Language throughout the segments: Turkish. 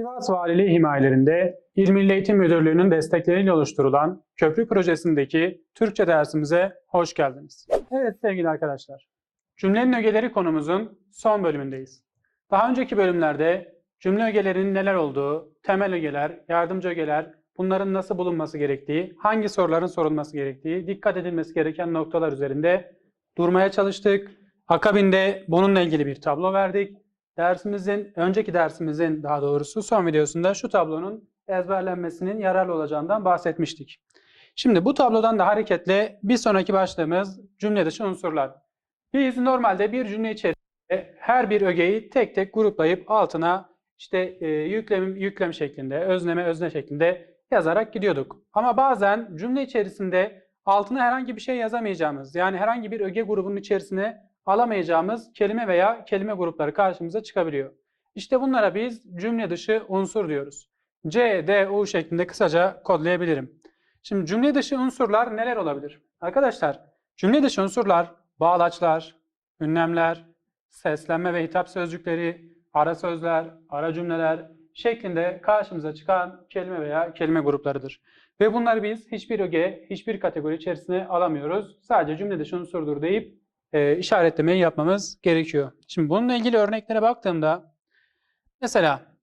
Sivas Valiliği himayelerinde İl Eğitim Müdürlüğü'nün destekleriyle oluşturulan köprü projesindeki Türkçe dersimize hoş geldiniz. Evet sevgili arkadaşlar, cümlenin ögeleri konumuzun son bölümündeyiz. Daha önceki bölümlerde cümle ögelerinin neler olduğu, temel ögeler, yardımcı ögeler, bunların nasıl bulunması gerektiği, hangi soruların sorulması gerektiği, dikkat edilmesi gereken noktalar üzerinde durmaya çalıştık. Akabinde bununla ilgili bir tablo verdik. Dersimizin, önceki dersimizin daha doğrusu son videosunda şu tablonun ezberlenmesinin yararlı olacağından bahsetmiştik. Şimdi bu tablodan da hareketle bir sonraki başlığımız cümle dışı unsurlar. Biz normalde bir cümle içerisinde her bir ögeyi tek tek gruplayıp altına işte e, yüklem, yüklem şeklinde, özneme, özne şeklinde yazarak gidiyorduk. Ama bazen cümle içerisinde altına herhangi bir şey yazamayacağımız, yani herhangi bir öge grubunun içerisine alamayacağımız kelime veya kelime grupları karşımıza çıkabiliyor. İşte bunlara biz cümle dışı unsur diyoruz. C, D, U şeklinde kısaca kodlayabilirim. Şimdi cümle dışı unsurlar neler olabilir? Arkadaşlar cümle dışı unsurlar bağlaçlar, ünlemler, seslenme ve hitap sözcükleri, ara sözler, ara cümleler şeklinde karşımıza çıkan kelime veya kelime gruplarıdır. Ve bunları biz hiçbir öge, hiçbir kategori içerisine alamıyoruz. Sadece cümle dışı unsurdur deyip e, işaretlemeyi yapmamız gerekiyor. Şimdi bununla ilgili örneklere baktığımda mesela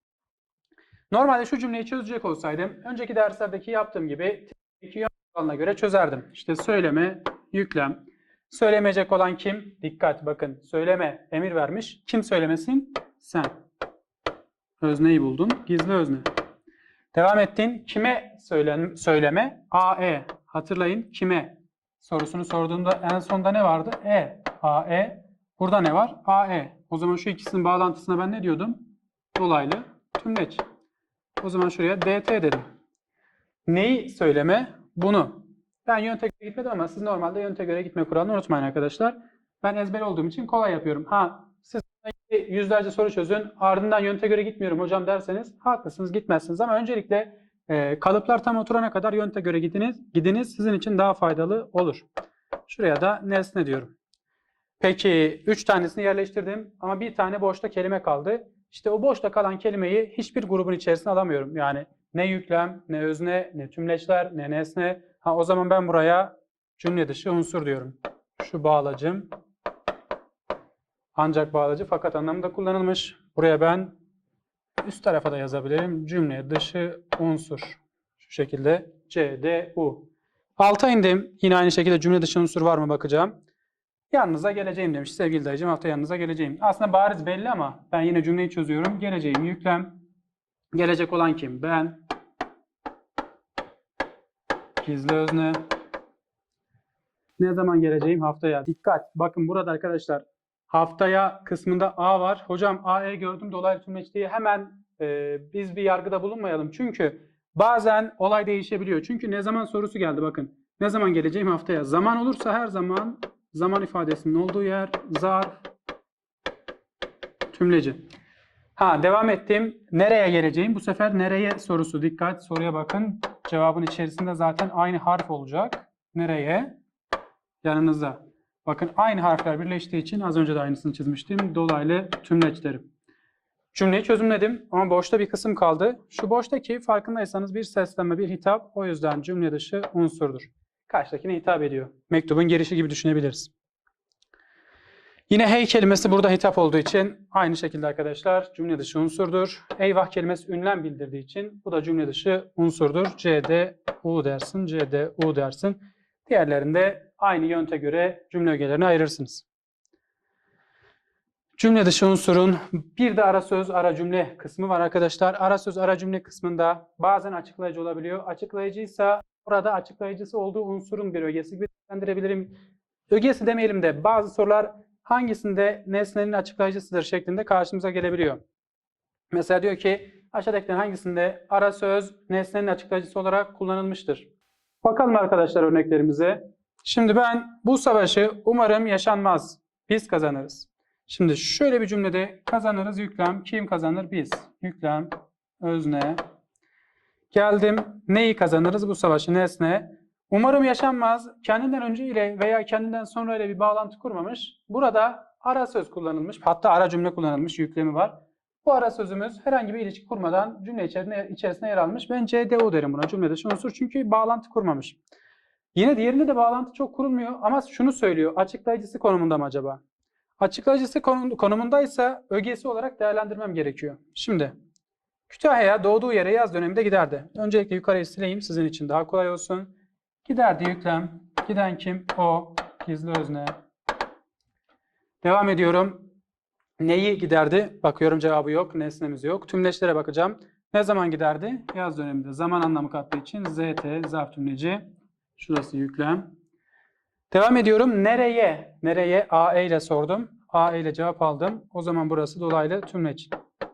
normalde şu cümleyi çözecek olsaydım önceki derslerdeki yaptığım gibi iki kuralına göre çözerdim. İşte söyleme, yüklem. Söylemeyecek olan kim? Dikkat bakın. Söyleme emir vermiş. Kim söylemesin? Sen. Özneyi buldun. Gizli özne. Devam ettin. Kime söylen söyleme? A-E. Hatırlayın. Kime? Sorusunu sorduğunda en sonda ne vardı? E. A-E. Burada ne var? A-E. O zaman şu ikisinin bağlantısına ben ne diyordum? Dolaylı tümleç. O zaman şuraya DT dedim. Neyi söyleme? Bunu. Ben yönte göre gitmedim ama siz normalde yönte göre gitme kuralını unutmayın arkadaşlar. Ben ezber olduğum için kolay yapıyorum. Ha siz yüzlerce soru çözün ardından yönte göre gitmiyorum hocam derseniz haklısınız gitmezsiniz ama öncelikle e, kalıplar tam oturana kadar yönte göre gidiniz, gidiniz sizin için daha faydalı olur. Şuraya da nesne diyorum. Peki 3 tanesini yerleştirdim ama bir tane boşta kelime kaldı. İşte o boşta kalan kelimeyi hiçbir grubun içerisine alamıyorum. Yani ne yüklem, ne özne, ne tümleçler, ne nesne. Ha, o zaman ben buraya cümle dışı unsur diyorum. Şu bağlacım ancak bağlacı fakat anlamında kullanılmış. Buraya ben üst tarafa da yazabilirim. Cümle dışı unsur. Şu şekilde C, D, U. Alta indim. Yine aynı şekilde cümle dışı unsur var mı bakacağım. Yanınıza geleceğim demiş sevgili dayıcım. Hafta yanınıza geleceğim. Aslında bariz belli ama ben yine cümleyi çözüyorum. Geleceğim yüklem. Gelecek olan kim? Ben. Gizli özne. Ne zaman geleceğim? Haftaya. Dikkat. Bakın burada arkadaşlar haftaya kısmında A var. Hocam AE gördüm dolaylı tümleç diye hemen e, biz bir yargıda bulunmayalım. Çünkü bazen olay değişebiliyor. Çünkü ne zaman sorusu geldi bakın. Ne zaman geleceğim haftaya? Zaman olursa her zaman zaman ifadesinin olduğu yer zarf tümleci. Ha devam ettim. Nereye geleceğim? Bu sefer nereye sorusu. Dikkat soruya bakın. Cevabın içerisinde zaten aynı harf olacak. Nereye? Yanınıza. Bakın aynı harfler birleştiği için az önce de aynısını çizmiştim. Dolaylı tümleç derim. Cümleyi çözümledim ama boşta bir kısım kaldı. Şu boştaki farkındaysanız bir seslenme, bir hitap. O yüzden cümle dışı unsurdur. Karşıdakine hitap ediyor. Mektubun girişi gibi düşünebiliriz. Yine hey kelimesi burada hitap olduğu için aynı şekilde arkadaşlar cümle dışı unsurdur. Eyvah kelimesi ünlem bildirdiği için bu da cümle dışı unsurdur. C, D, U dersin, C, D, U dersin. Diğerlerinde aynı yönte göre cümle ögelerini ayırırsınız. Cümle dışı unsurun bir de ara söz, ara cümle kısmı var arkadaşlar. Ara söz, ara cümle kısmında bazen açıklayıcı olabiliyor. Açıklayıcıysa burada açıklayıcısı olduğu unsurun bir ögesi gibi değerlendirebilirim. Ögesi demeyelim de bazı sorular hangisinde nesnenin açıklayıcısıdır şeklinde karşımıza gelebiliyor. Mesela diyor ki aşağıdakilerin hangisinde ara söz nesnenin açıklayıcısı olarak kullanılmıştır? Bakalım arkadaşlar örneklerimize. Şimdi ben bu savaşı umarım yaşanmaz. Biz kazanırız. Şimdi şöyle bir cümlede kazanırız yüklem. Kim kazanır? Biz. Yüklem, özne. Geldim. Neyi kazanırız? Bu savaşı nesne. Umarım yaşanmaz. Kendinden önce ile veya kendinden sonra ile bir bağlantı kurmamış. Burada ara söz kullanılmış. Hatta ara cümle kullanılmış. Yüklemi var. Bu ara sözümüz herhangi bir ilişki kurmadan cümle içerisinde, içerisinde yer almış. Ben CDU derim buna cümlede şu unsur çünkü bağlantı kurmamış. Yine diğerinde de bağlantı çok kurulmuyor ama şunu söylüyor. Açıklayıcısı konumunda mı acaba? Açıklayıcısı konum- konumundaysa ögesi olarak değerlendirmem gerekiyor. Şimdi Kütahya'ya doğduğu yere yaz döneminde giderdi. Öncelikle yukarıyı sileyim sizin için daha kolay olsun. Giderdi yüklem. Giden kim? O. Gizli özne. Devam ediyorum. Neyi giderdi? Bakıyorum cevabı yok. Nesnemiz yok. Tümleçlere bakacağım. Ne zaman giderdi? Yaz döneminde. Zaman anlamı kattığı için ZT zarf tümleci. Şurası yüklem. Devam ediyorum. Nereye? Nereye? AE ile sordum. AE ile cevap aldım. O zaman burası dolaylı tümleç.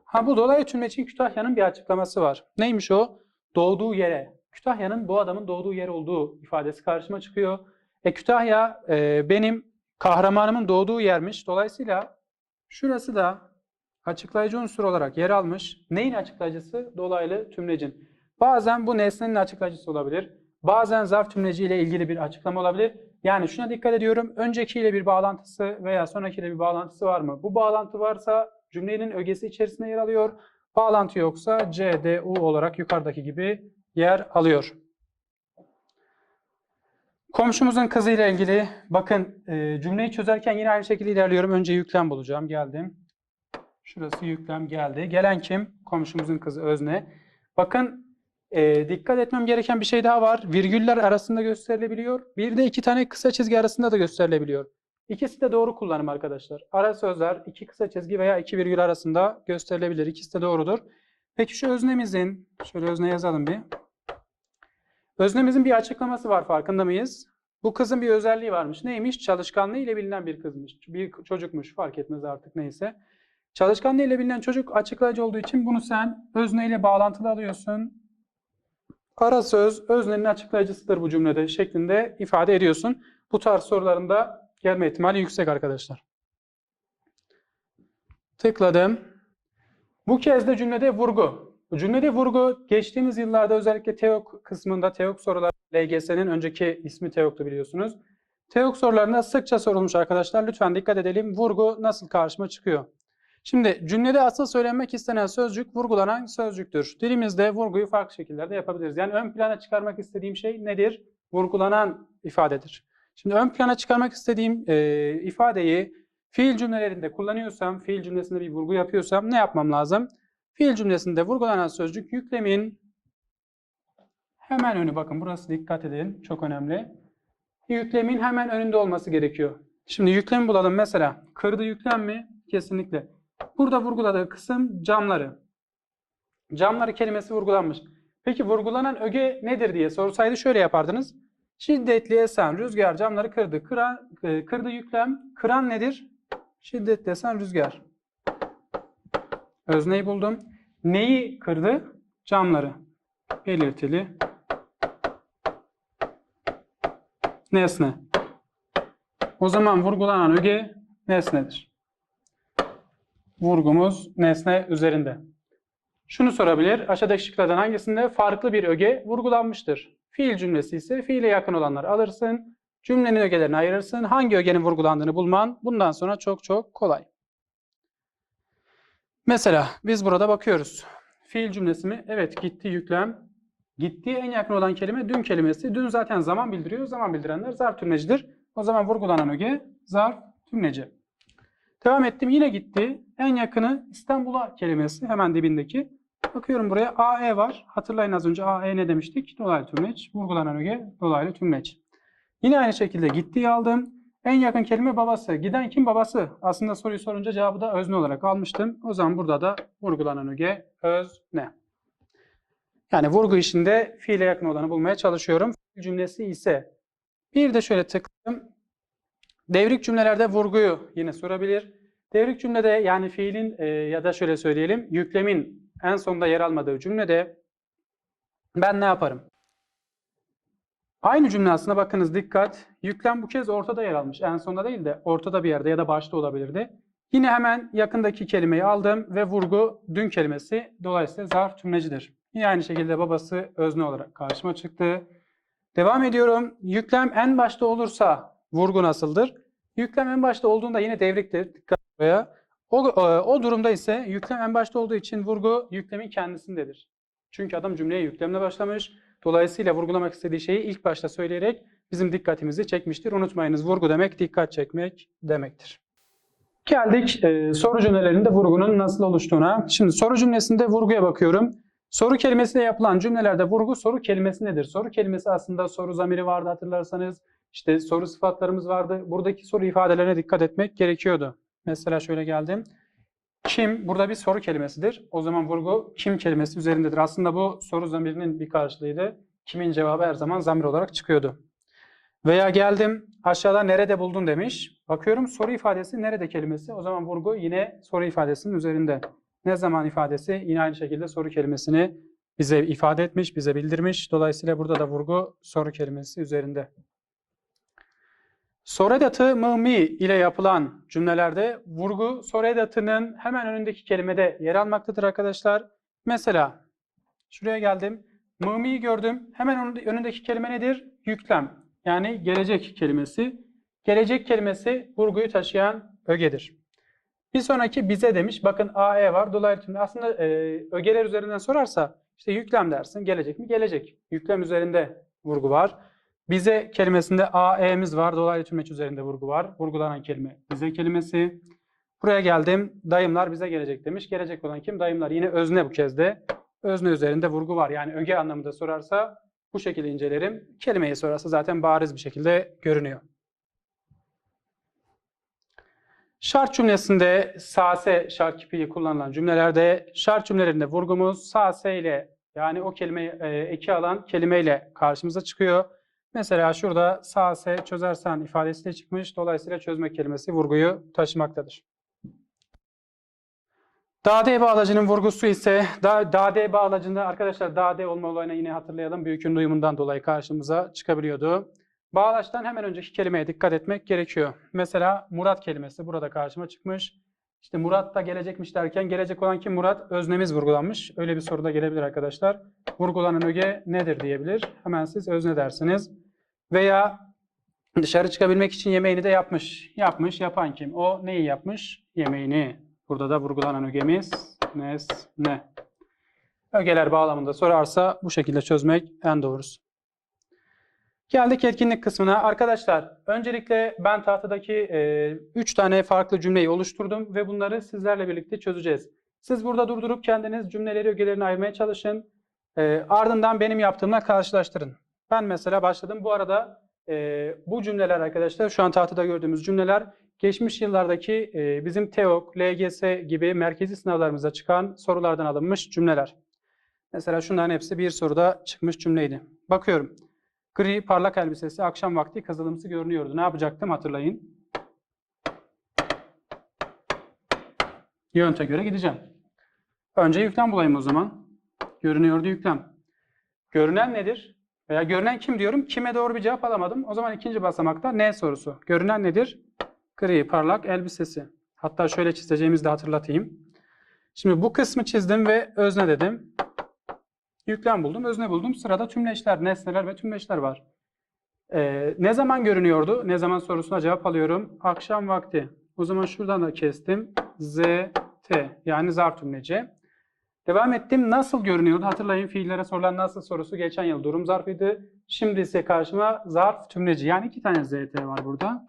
Ha bu dolaylı tümleçin Kütahya'nın bir açıklaması var. Neymiş o? Doğduğu yere. Kütahya'nın bu adamın doğduğu yer olduğu ifadesi karşıma çıkıyor. E Kütahya e, benim kahramanımın doğduğu yermiş. Dolayısıyla şurası da açıklayıcı unsur olarak yer almış. Neyin açıklayıcısı? Dolaylı tümlecin. Bazen bu nesnenin açıklayıcısı olabilir. Bazen zarf tümleci ile ilgili bir açıklama olabilir. Yani şuna dikkat ediyorum. Öncekiyle bir bağlantısı veya sonrakiyle bir bağlantısı var mı? Bu bağlantı varsa cümlenin ögesi içerisinde yer alıyor. Bağlantı yoksa C, D, U olarak yukarıdaki gibi yer alıyor. Komşumuzun kızıyla ilgili bakın e, cümleyi çözerken yine aynı şekilde ilerliyorum. Önce yüklem bulacağım. Geldim. Şurası yüklem geldi. Gelen kim? Komşumuzun kızı özne. Bakın e, dikkat etmem gereken bir şey daha var. Virgüller arasında gösterilebiliyor. Bir de iki tane kısa çizgi arasında da gösterilebiliyor. İkisi de doğru kullanım arkadaşlar. Ara sözler iki kısa çizgi veya iki virgül arasında gösterilebilir. İkisi de doğrudur. Peki şu öznemizin, şöyle özne yazalım bir. Öznemizin bir açıklaması var farkında mıyız? Bu kızın bir özelliği varmış. Neymiş? Çalışkanlığı ile bilinen bir kızmış. Bir çocukmuş fark etmez artık neyse. Çalışkanlığı ile bilinen çocuk açıklayıcı olduğu için bunu sen özne ile bağlantılı alıyorsun. Ara söz öznenin açıklayıcısıdır bu cümlede şeklinde ifade ediyorsun. Bu tarz sorularında gelme ihtimali yüksek arkadaşlar. Tıkladım. Bu kez de cümlede vurgu. Cümlede vurgu geçtiğimiz yıllarda özellikle TEOK kısmında TEOK sorular LGS'nin önceki ismi TEOK'tu biliyorsunuz. TEOK sorularında sıkça sorulmuş arkadaşlar. Lütfen dikkat edelim. Vurgu nasıl karşıma çıkıyor? Şimdi cümlede asıl söylenmek istenen sözcük vurgulanan sözcüktür. Dilimizde vurguyu farklı şekillerde yapabiliriz. Yani ön plana çıkarmak istediğim şey nedir? Vurgulanan ifadedir. Şimdi ön plana çıkarmak istediğim e, ifadeyi fiil cümlelerinde kullanıyorsam, fiil cümlesinde bir vurgu yapıyorsam ne yapmam lazım? Fiil cümlesinde vurgulanan sözcük yüklemin hemen önü bakın burası dikkat edin çok önemli. Yüklemin hemen önünde olması gerekiyor. Şimdi yüklemi bulalım mesela. Kırdı yüklem mi? Kesinlikle. Burada vurguladığı kısım camları. Camları kelimesi vurgulanmış. Peki vurgulanan öge nedir diye sorsaydı şöyle yapardınız. Şiddetli esen rüzgar camları kırdı. Kıran, e, kırdı yüklem. Kıran nedir? Şiddetli esen rüzgar. Özneyi buldum. Neyi kırdı? Camları. Belirtili. Nesne. O zaman vurgulanan öge nesnedir. Vurgumuz nesne üzerinde. Şunu sorabilir. Aşağıdaki şıklardan hangisinde farklı bir öge vurgulanmıştır? Fiil cümlesi ise fiile yakın olanları alırsın. Cümlenin ögelerini ayırırsın. Hangi ögenin vurgulandığını bulman bundan sonra çok çok kolay. Mesela biz burada bakıyoruz. Fiil cümlesi mi? Evet gitti yüklem. Gittiği en yakın olan kelime dün kelimesi. Dün zaten zaman bildiriyor. Zaman bildirenler zarf tümlecidir. O zaman vurgulanan öge zarf tümleci. Devam ettim. Yine gitti. En yakını İstanbul'a kelimesi. Hemen dibindeki. Bakıyorum buraya AE var. Hatırlayın az önce AE ne demiştik? Dolaylı tümleç. Vurgulanan öge dolaylı tümleç. Yine aynı şekilde gittiği aldım. En yakın kelime babası. Giden kim babası? Aslında soruyu sorunca cevabı da özne olarak almıştım. O zaman burada da vurgulanan öge özne. Yani vurgu işinde fiile yakın olanı bulmaya çalışıyorum. Fiil cümlesi ise bir de şöyle tıkladım. Devrik cümlelerde vurguyu yine sorabilir. Devrik cümlede yani fiilin e, ya da şöyle söyleyelim yüklemin en sonunda yer almadığı cümlede ben ne yaparım? Aynı cümle aslında bakınız dikkat. Yüklem bu kez ortada yer almış. En sonda değil de ortada bir yerde ya da başta olabilirdi. Yine hemen yakındaki kelimeyi aldım ve vurgu dün kelimesi dolayısıyla zarf tümlecidir. Yine aynı şekilde babası özne olarak karşıma çıktı. Devam ediyorum. Yüklem en başta olursa vurgu nasıldır? Yüklem en başta olduğunda yine devriktir. Dikkat buraya. O, e, o durumda ise yüklem en başta olduğu için vurgu yüklemin kendisindedir. Çünkü adam cümleye yüklemle başlamış. Dolayısıyla vurgulamak istediği şeyi ilk başta söyleyerek bizim dikkatimizi çekmiştir. Unutmayınız vurgu demek dikkat çekmek demektir. Geldik e, soru cümlelerinde vurgunun nasıl oluştuğuna. Şimdi soru cümlesinde vurguya bakıyorum. Soru kelimesiyle yapılan cümlelerde vurgu soru kelimesi nedir? Soru kelimesi aslında soru zamiri vardı hatırlarsanız. İşte soru sıfatlarımız vardı. Buradaki soru ifadelerine dikkat etmek gerekiyordu. Mesela şöyle geldim. Kim burada bir soru kelimesidir. O zaman vurgu kim kelimesi üzerindedir. Aslında bu soru zamirinin bir karşılığıydı. Kimin cevabı her zaman zamir olarak çıkıyordu. Veya geldim aşağıda nerede buldun demiş. Bakıyorum soru ifadesi nerede kelimesi. O zaman vurgu yine soru ifadesinin üzerinde. Ne zaman ifadesi yine aynı şekilde soru kelimesini bize ifade etmiş, bize bildirmiş. Dolayısıyla burada da vurgu soru kelimesi üzerinde. Soru edatı mı ile yapılan cümlelerde vurgu soru edatının hemen önündeki kelimede yer almaktadır arkadaşlar. Mesela şuraya geldim. Mı gördüm. Hemen önünde- önündeki kelime nedir? Yüklem. Yani gelecek kelimesi. Gelecek kelimesi vurguyu taşıyan ögedir. Bir sonraki bize demiş. Bakın AE var. Dolayısıyla aslında e, ögeler üzerinden sorarsa işte yüklem dersin. Gelecek mi? Gelecek. Yüklem üzerinde vurgu var. Bize kelimesinde AE'miz var. Dolaylı tümleç üzerinde vurgu var. Vurgulanan kelime bize kelimesi. Buraya geldim. Dayımlar bize gelecek demiş. Gelecek olan kim? Dayımlar. Yine özne bu kez de. Özne üzerinde vurgu var. Yani öge anlamında sorarsa bu şekilde incelerim. Kelimeyi sorarsa zaten bariz bir şekilde görünüyor. Şart cümlesinde sase şart kipiği kullanılan cümlelerde şart cümlelerinde vurgumuz sase ile yani o kelimeyi e, eki alan kelimeyle karşımıza çıkıyor. Mesela şurada sase çözersen ifadesiyle çıkmış. Dolayısıyla çözmek kelimesi vurguyu taşımaktadır. Dade bağlacının vurgusu ise da, dade bağlacında arkadaşlar dade olma olayını yine hatırlayalım. Büyükün duyumundan dolayı karşımıza çıkabiliyordu. Bağlaçtan hemen önceki kelimeye dikkat etmek gerekiyor. Mesela Murat kelimesi burada karşıma çıkmış. İşte Murat da gelecekmiş derken gelecek olan kim Murat? Öznemiz vurgulanmış. Öyle bir soru da gelebilir arkadaşlar. Vurgulanan öge nedir diyebilir. Hemen siz özne dersiniz. Veya dışarı çıkabilmek için yemeğini de yapmış. Yapmış, yapan kim? O neyi yapmış? Yemeğini. Burada da vurgulanan ögemiz nesne. Ögeler bağlamında sorarsa bu şekilde çözmek en doğrusu. Geldik etkinlik kısmına. Arkadaşlar öncelikle ben tahtadaki 3 tane farklı cümleyi oluşturdum ve bunları sizlerle birlikte çözeceğiz. Siz burada durdurup kendiniz cümleleri ögelerini ayırmaya çalışın. E, ardından benim yaptığımla karşılaştırın. Ben mesela başladım. Bu arada e, bu cümleler arkadaşlar şu an tahtada gördüğümüz cümleler geçmiş yıllardaki e, bizim TEOK, LGS gibi merkezi sınavlarımıza çıkan sorulardan alınmış cümleler. Mesela şunların hepsi bir soruda çıkmış cümleydi. Bakıyorum. Gri parlak elbisesi akşam vakti kazılımsı görünüyordu. Ne yapacaktım hatırlayın. Yönte göre gideceğim. Önce yüklem bulayım o zaman. Görünüyordu yüklem. Görünen nedir? Veya görünen kim diyorum? Kime doğru bir cevap alamadım. O zaman ikinci basamakta ne sorusu? Görünen nedir? Gri parlak elbisesi. Hatta şöyle çizeceğimizi de hatırlatayım. Şimdi bu kısmı çizdim ve özne dedim. Yüklem buldum, özne buldum. Sırada tümleçler, nesneler ve tümleçler var. Ee, ne zaman görünüyordu? Ne zaman sorusuna cevap alıyorum. Akşam vakti. O zaman şuradan da kestim. Z, T yani zarf tümleci. Devam ettim. Nasıl görünüyordu? Hatırlayın fiillere sorulan nasıl sorusu geçen yıl durum zarfıydı. Şimdi ise karşıma zarf tümleci. Yani iki tane ZT var burada.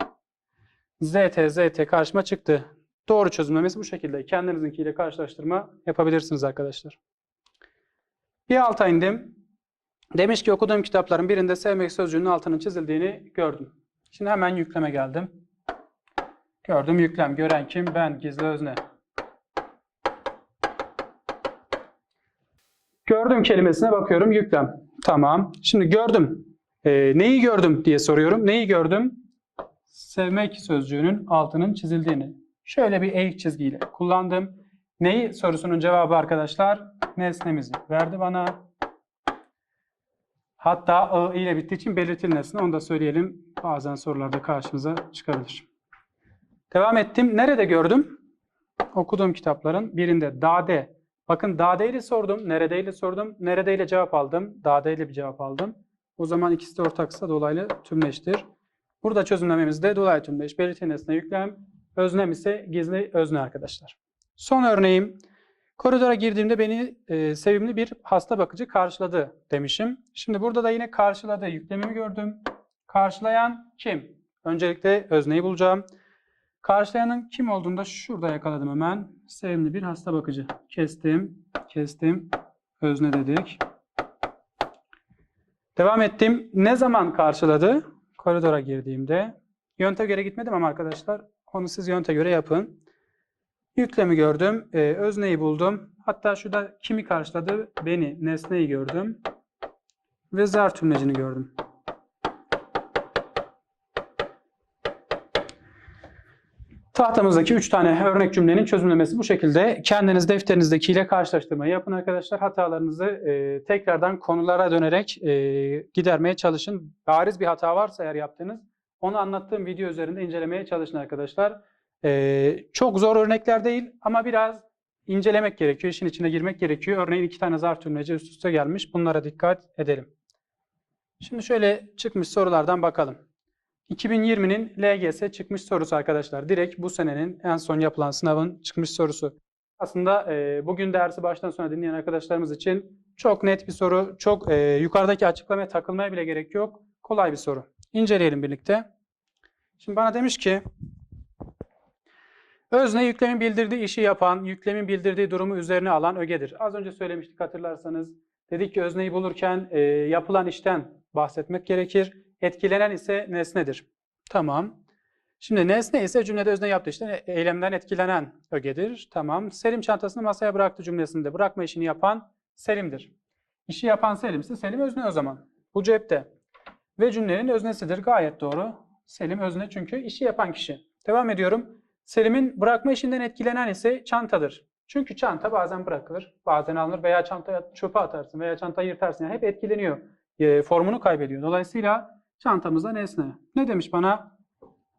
ZT, ZT karşıma çıktı. Doğru çözümlemesi bu şekilde. Kendinizinkiyle karşılaştırma yapabilirsiniz arkadaşlar. Bir alta indim. Demiş ki okuduğum kitapların birinde sevmek sözcüğünün altının çizildiğini gördüm. Şimdi hemen yükleme geldim. Gördüm yüklem. Gören kim? Ben. Gizli özne. Gördüm kelimesine bakıyorum. Yüklem. Tamam. Şimdi gördüm. Ee, neyi gördüm diye soruyorum. Neyi gördüm? Sevmek sözcüğünün altının çizildiğini. Şöyle bir eğik çizgiyle kullandım. Neyi sorusunun cevabı arkadaşlar? Nesnemizi verdi bana. Hatta I ile bittiği için belirtili nesne. Onu da söyleyelim. Bazen sorularda karşımıza çıkabilir. Devam ettim. Nerede gördüm? Okuduğum kitapların birinde Dade. Bakın Dade ile sordum. Neredeyle sordum. Neredeyle cevap aldım. Dade ile bir cevap aldım. O zaman ikisi de ortaksa dolaylı tümleştir. Burada çözümlememizde dolaylı tümleş, belirtili nesne yüklem, öznem ise gizli özne arkadaşlar. Son örneğim koridora girdiğimde beni e, sevimli bir hasta bakıcı karşıladı demişim. Şimdi burada da yine karşıladı yüklemimi gördüm. Karşılayan kim? Öncelikle özneyi bulacağım. Karşılayanın kim olduğunu da şurada yakaladım hemen. Sevimli bir hasta bakıcı. Kestim, kestim. Özne dedik. Devam ettim. Ne zaman karşıladı? Koridora girdiğimde. Yönte göre gitmedim ama arkadaşlar onu siz yönte göre yapın. Yüklemi gördüm. e, özneyi buldum. Hatta şurada kimi karşıladı? Beni, nesneyi gördüm. Ve zar tümlecini gördüm. Tahtamızdaki 3 tane örnek cümlenin çözümlemesi bu şekilde. Kendiniz defterinizdekiyle karşılaştırmayı yapın arkadaşlar. Hatalarınızı e, tekrardan konulara dönerek e, gidermeye çalışın. Bariz bir hata varsa eğer yaptığınız onu anlattığım video üzerinde incelemeye çalışın arkadaşlar. E, çok zor örnekler değil ama biraz incelemek gerekiyor. işin içine girmek gerekiyor. Örneğin iki tane zarf cümleci üst üste gelmiş. Bunlara dikkat edelim. Şimdi şöyle çıkmış sorulardan bakalım. 2020'nin LGS çıkmış sorusu arkadaşlar. Direkt bu senenin en son yapılan sınavın çıkmış sorusu. Aslında e, bugün dersi baştan sona dinleyen arkadaşlarımız için çok net bir soru. Çok e, yukarıdaki açıklamaya takılmaya bile gerek yok. Kolay bir soru. İnceleyelim birlikte. Şimdi bana demiş ki özne yüklemin bildirdiği işi yapan, yüklemin bildirdiği durumu üzerine alan ögedir. Az önce söylemiştik hatırlarsanız. Dedik ki özneyi bulurken e, yapılan işten bahsetmek gerekir. Etkilenen ise nesnedir. Tamam. Şimdi nesne ise cümlede özne yaptığı işte eylemden etkilenen ögedir. Tamam. Selim çantasını masaya bıraktı cümlesinde. Bırakma işini yapan Selim'dir. İşi yapan Selim ise Selim özne o zaman. Bu cepte. Ve cümlenin öznesidir. Gayet doğru. Selim özne çünkü işi yapan kişi. Devam ediyorum. Selim'in bırakma işinden etkilenen ise çantadır. Çünkü çanta bazen bırakılır, bazen alınır veya çantaya çöpe atarsın veya çantayı yırtarsın. Yani hep etkileniyor. E, formunu kaybediyor. Dolayısıyla çantamızda nesne. Ne demiş bana?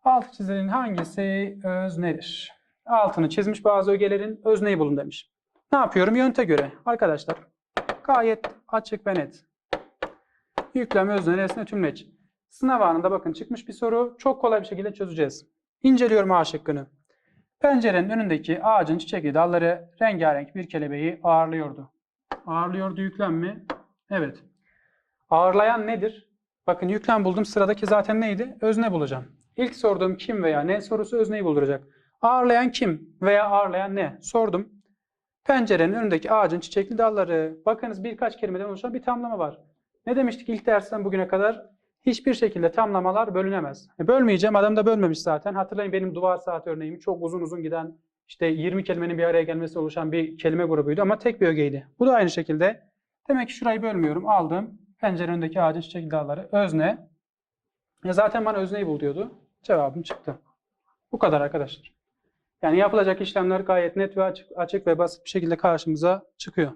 Alt çizilenin hangisi öznedir? Altını çizmiş bazı ögelerin özneyi bulun demiş. Ne yapıyorum? Yönte göre. Arkadaşlar gayet açık ve net. Yüklem, özne, nesne, tümleç. Sınav anında bakın çıkmış bir soru. Çok kolay bir şekilde çözeceğiz. İnceliyorum A şıkkını. Pencerenin önündeki ağacın çiçekli dalları rengarenk bir kelebeği ağırlıyordu. Ağırlıyordu yüklem mi? Evet. Ağırlayan nedir? Bakın yüklem buldum. Sıradaki zaten neydi? Özne bulacağım. İlk sorduğum kim veya ne sorusu özneyi bulduracak. Ağırlayan kim veya ağırlayan ne? Sordum. Pencerenin önündeki ağacın çiçekli dalları. Bakınız birkaç kelimeden oluşan bir tamlama var. Ne demiştik ilk dersten bugüne kadar? Hiçbir şekilde tamlamalar bölünemez. E, bölmeyeceğim. Adam da bölmemiş zaten. Hatırlayın benim duvar saat örneğimi çok uzun uzun giden işte 20 kelimenin bir araya gelmesi oluşan bir kelime grubuydu ama tek bir ögeydi. Bu da aynı şekilde. Demek ki şurayı bölmüyorum. Aldım. Pencere önündeki ağacın çiçekli dalları. Özne. Ya zaten bana özneyi bul diyordu. Cevabım çıktı. Bu kadar arkadaşlar. Yani yapılacak işlemler gayet net ve açık, açık ve basit bir şekilde karşımıza çıkıyor.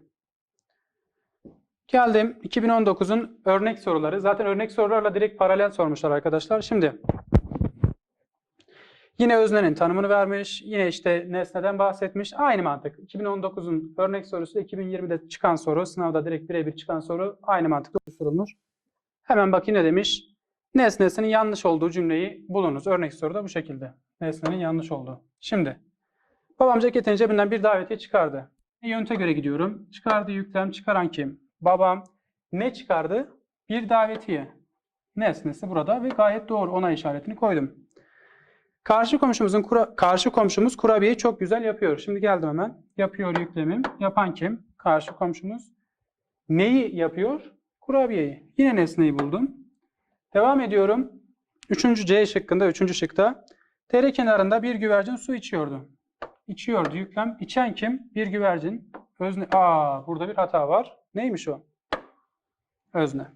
Geldim 2019'un örnek soruları. Zaten örnek sorularla direkt paralel sormuşlar arkadaşlar. Şimdi yine öznenin tanımını vermiş. Yine işte nesneden bahsetmiş. Aynı mantık. 2019'un örnek sorusu 2020'de çıkan soru. Sınavda direkt birebir çıkan soru. Aynı mantıkla sorulmuş. Hemen bakayım ne demiş. Nesnesinin yanlış olduğu cümleyi bulunuz. Örnek soruda bu şekilde. Nesnenin yanlış olduğu. Şimdi babam ceketin cebinden bir davetiye çıkardı. Yönte göre gidiyorum. Çıkardığı yüklem çıkaran kim? Babam ne çıkardı? Bir davetiye. Nesnesi burada ve gayet doğru. Ona işaretini koydum. Karşı komşumuzun kura, karşı komşumuz kurabiyeyi çok güzel yapıyor. Şimdi geldim hemen. Yapıyor yüklemim. Yapan kim? Karşı komşumuz. Neyi yapıyor? Kurabiyeyi. Yine nesneyi buldum. Devam ediyorum. Üçüncü C şıkkında, üçüncü şıkta. Dere kenarında bir güvercin su içiyordu. İçiyordu yüklem. İçen kim? Bir güvercin. Özne. Aa, burada bir hata var. Neymiş o? Özne.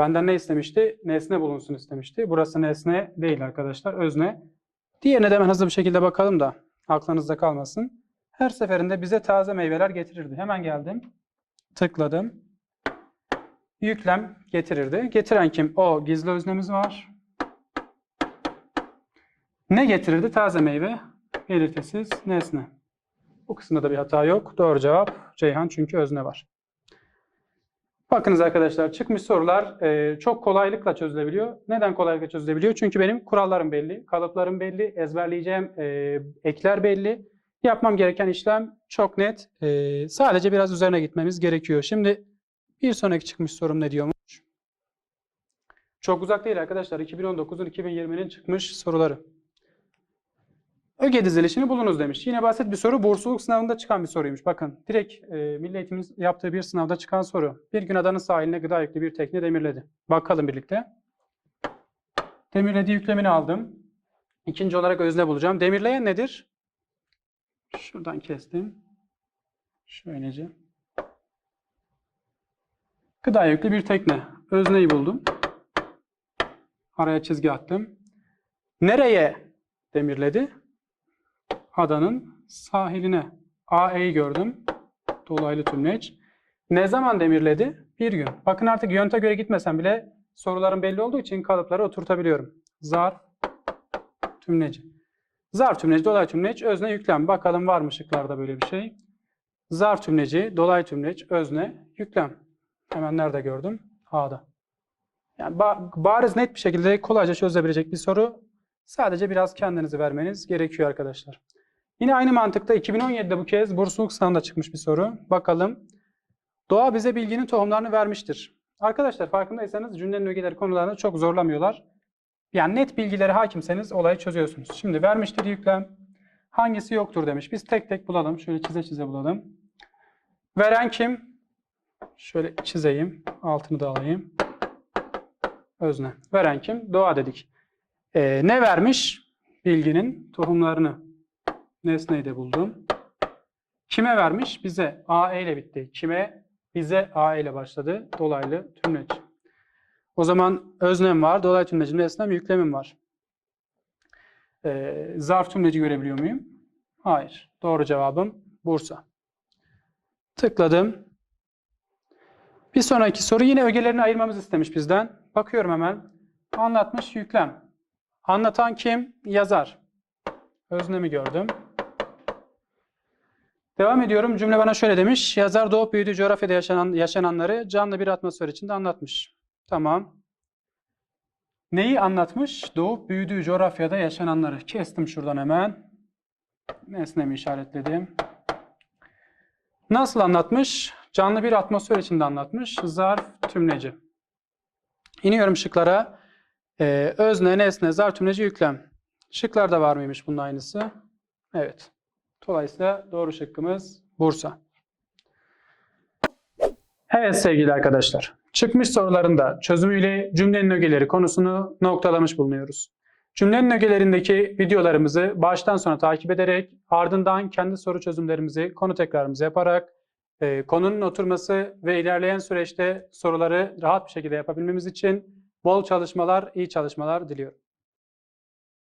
Benden ne istemişti? Nesne bulunsun istemişti. Burası nesne değil arkadaşlar. Özne. Diğerine de hemen hızlı bir şekilde bakalım da aklınızda kalmasın. Her seferinde bize taze meyveler getirirdi. Hemen geldim. Tıkladım. Yüklem getirirdi. Getiren kim? O gizli öznemiz var. Ne getirirdi? Taze meyve. Belirtisiz nesne. Bu kısımda da bir hata yok. Doğru cevap Ceyhan çünkü özne var. Bakınız arkadaşlar çıkmış sorular e, çok kolaylıkla çözülebiliyor. Neden kolaylıkla çözülebiliyor? Çünkü benim kurallarım belli, kalıplarım belli, ezberleyeceğim e, ekler belli. Yapmam gereken işlem çok net. E, sadece biraz üzerine gitmemiz gerekiyor. Şimdi bir sonraki çıkmış sorum ne diyormuş? Çok uzak değil arkadaşlar. 2019'un 2020'nin çıkmış soruları. Öge dizilişini bulunuz demiş. Yine basit bir soru. Bursluluk sınavında çıkan bir soruymuş. Bakın direkt e, Milli Eğitim'in yaptığı bir sınavda çıkan soru. Bir gün adanın sahiline gıda yüklü bir tekne demirledi. Bakalım birlikte. Demirlediği yüklemini aldım. İkinci olarak özne bulacağım. Demirleyen nedir? Şuradan kestim. Şöylece. Gıda yüklü bir tekne. Özneyi buldum. Araya çizgi attım. Nereye demirledi? Adanın sahiline. AE'yi gördüm. Dolaylı tümleç. Ne zaman demirledi? Bir gün. Bakın artık yönte göre gitmesem bile soruların belli olduğu için kalıpları oturtabiliyorum. Zarf tümleci. Zarf tümleci, dolay tümleç, özne yüklem. Bakalım var mı şıklarda böyle bir şey? Zarf tümleci, dolay tümleç, özne, yüklem. Hemen nerede gördüm? A'da. Yani ba- bariz net bir şekilde kolayca çözebilecek bir soru. Sadece biraz kendinizi vermeniz gerekiyor arkadaşlar. Yine aynı mantıkta 2017'de bu kez bursluluk sınavında çıkmış bir soru. Bakalım. Doğa bize bilginin tohumlarını vermiştir. Arkadaşlar farkındaysanız cümlenin ögeleri konularını çok zorlamıyorlar. Yani net bilgilere hakimseniz olayı çözüyorsunuz. Şimdi vermiştir yüklem. Hangisi yoktur demiş. Biz tek tek bulalım. Şöyle çize çize bulalım. Veren kim? Şöyle çizeyim. Altını da alayım. Özne. Veren kim? Doğa dedik. Ee, ne vermiş? Bilginin tohumlarını. Nesneyi de buldum. Kime vermiş? Bize. AE ile bitti. Kime? Bize AE ile başladı. Dolaylı tümleç. O zaman öznem var. Dolaylı tümlecim nesnem yüklemim var. Ee, zarf tümleci görebiliyor muyum? Hayır. Doğru cevabım Bursa. Tıkladım. Bir sonraki soru yine ögelerini ayırmamızı istemiş bizden. Bakıyorum hemen. Anlatmış yüklem. Anlatan kim? Yazar. Öznemi gördüm. Devam ediyorum. Cümle bana şöyle demiş. Yazar doğup büyüdüğü coğrafyada yaşanan, yaşananları canlı bir atmosfer içinde anlatmış. Tamam. Neyi anlatmış? Doğup büyüdüğü coğrafyada yaşananları. Kestim şuradan hemen. Nesnemi işaretledim. Nasıl anlatmış? Canlı bir atmosfer içinde anlatmış. Zarf tümleci. İniyorum şıklara. Ee, özne, nesne, zarf tümleci, yüklem. Şıklarda var mıymış bunun aynısı? Evet. Dolayısıyla doğru şıkkımız Bursa. Evet sevgili arkadaşlar. Çıkmış sorularında çözümüyle cümlenin ögeleri konusunu noktalamış bulunuyoruz. Cümlenin ögelerindeki videolarımızı baştan sona takip ederek ardından kendi soru çözümlerimizi, konu tekrarımızı yaparak e, konunun oturması ve ilerleyen süreçte soruları rahat bir şekilde yapabilmemiz için bol çalışmalar, iyi çalışmalar diliyorum.